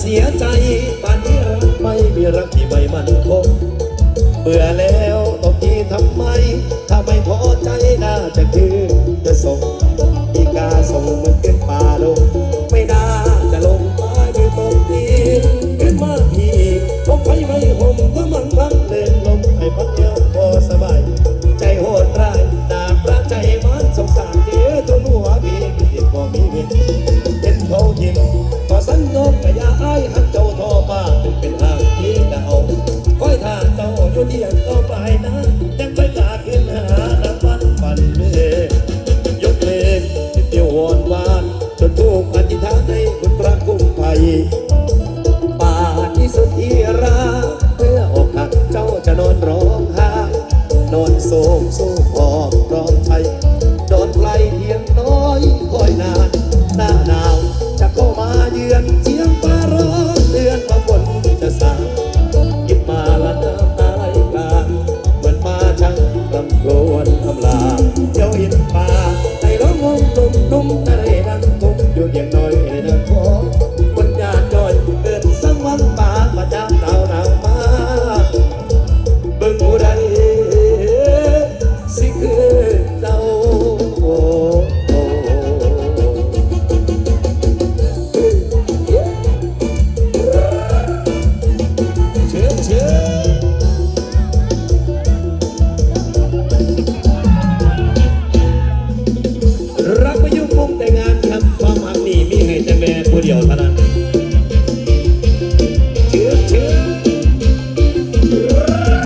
เสียใจป่านนี้รักไม่มีรักที่ไม่มั่นคงเบื่อแล้วตบทีทำไม ถ้าไม่พอใจน่าจะคือจะส่งอีกาส่งมันขึ้นป่าลง นะยังไม่กล้าขึ้นหาน้ำมันฝันเมื่อยกเลงเที่ยวหอนวานจนถูกอธิษฐานให้คุณพระคุ้มภัยป่าที่สุดที่รักเพื่ออกหักเจ้าจะนอนร้องไห้นอนโศกสู้พอกร้องใจ เจ้าเห็นป่าใ